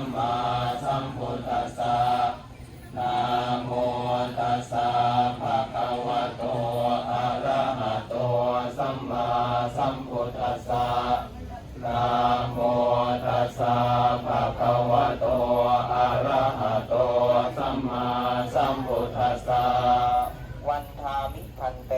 มมาสัมพุทธัสสะนะโมตัสสะภะคะวะโตอะระหะโตสัมมาสัมพุทธัสสะนะโมตัสสะภะคะวะโตอะระหะโตสัมมาสัมพุทธัสสะวันทามิพันเต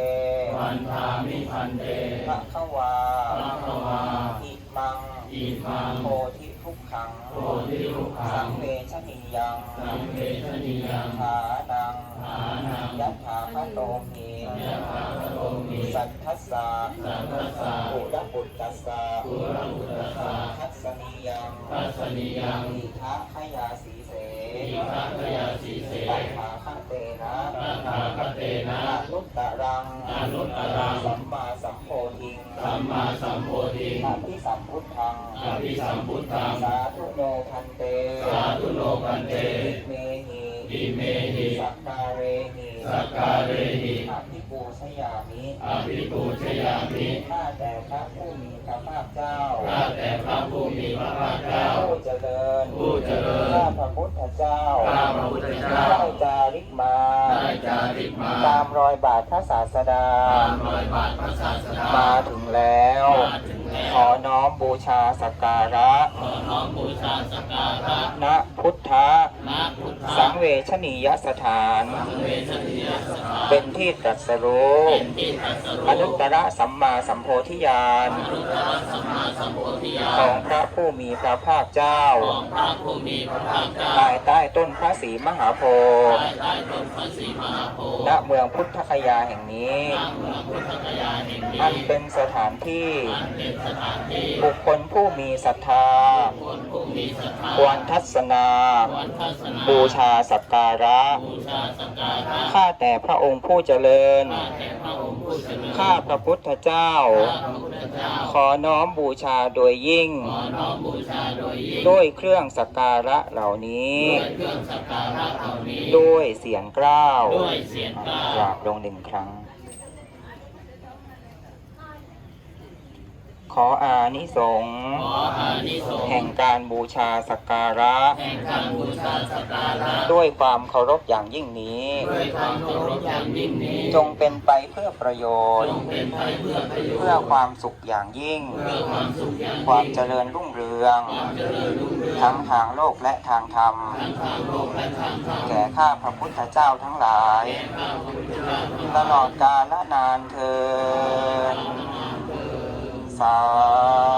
วันทามิพันเตภะคะวะภะคะวะอิมังอิมังโพธิ ขังโพธิทุกขัสัง งเวชนียังสังเวชนิยังฐานังฐานังยัตถาคโตมิยะถาคโตมิสัทธัสสะสัพพะสะปุระปุตตัสสะปุระอุตสะทัสสนียังทัสสนิยังอิทะขยาสีเสอิทัพยาสีเสตัทธาคเตนะตถาคเตนะ อนุตตรังอนุตตรัง สัมมาสัมโพธิง สัมมาสัมโพธิอภิสัมพุทธังอภิสัมพุทธัง สาธุโนพันเต สาธุโลกันเตเมหิอิเมหิสักการเรหิสักการเรหิอภิปูชยามิอภิปูชยามิข้าแต่พระผู้มีพระภาคเจ้าข้าแต่พระผู้มีพระภาคเจ้า ผู้เจริญผู้เจริญข้าพระพุทธเจ้าข้าพระพุทธเจ้าได้จาริกมาได้ จาริกมาตามรอยบาทพระศาสดา ตามรอยบาทพระศาสดา มาถึงแล้วมาถึงแล้วขอ น้อมบูชาสักการะ ขอน้อมบูชาสักการะณพุทธะนะพุทธะสังเวชนียสถาน สังเวชนียสถาน เป็นที่ตรัสรู้เป็นที่ตรัสรู้อนุตตรสัมมาสัมโพธิญาณอนุตตรสัมมาสัมโพธิญาของพระผู้มีพระภาคเจ้า ของพระผู้มีพระภาคเจ้า ภายใต้ต้นพระศรีมหาโพธิ์ภายใต้ต้นพระศรีมหาโพธิ์ณเมืองพุทธคยาแห่งนี้ ณเมืองพุทธคยาแห่งนี้ อันเป็นสถานที่อันเป็นสถานที่บุคคลผู้มีศรัทธาคนผู้มีศรัทธา ควรทัศนาควรทัศนาบูชาสักการะบูชาสักการะ ข้าแต่พระองค์ผู้เจริญ ข้าแต่พระองค์ผู้เจริญข้าพระพุทธเจ้าข้าพระพุทธเจ้าขอน้อมบูชาโดยยิ่งขอน้อมบูชาโดยยิ่ง ด้วยเครื่องสักการะเหล่านี้ ด้วยเครื่องสักการะเหล่านี้ด้วยเสียงกล้าวด้วยเสียงกล้ากราบลงหนึ่งครั้ง ขออานิสงส์ขออานิสงส์แห่งการบูชาสักการะ แห่งการบูชาสักการะ ด้วยความเคารพอย่างยิ่งนี้ ด้วยความเคารพอย่างยิ่งนี้ จงเป็นไปเพื่อประโยชจน์งเป็นไปเพื่อประโยชน์ เพื่อความสุขอย่างยิ่ง เพื่อความสุขอย่างยิ่ง ความเจริญรุ่งเรือง ความเจริญรุ่งเรือง ทั้งทางโลกและทางธรรม ทั้งทางโลกและทางธรรม แก่ข้าพระพุทธเจ้าทั้งหลายข้าพระพุทธเจ้าทั้งหตลายลอดกาลนานเทินสา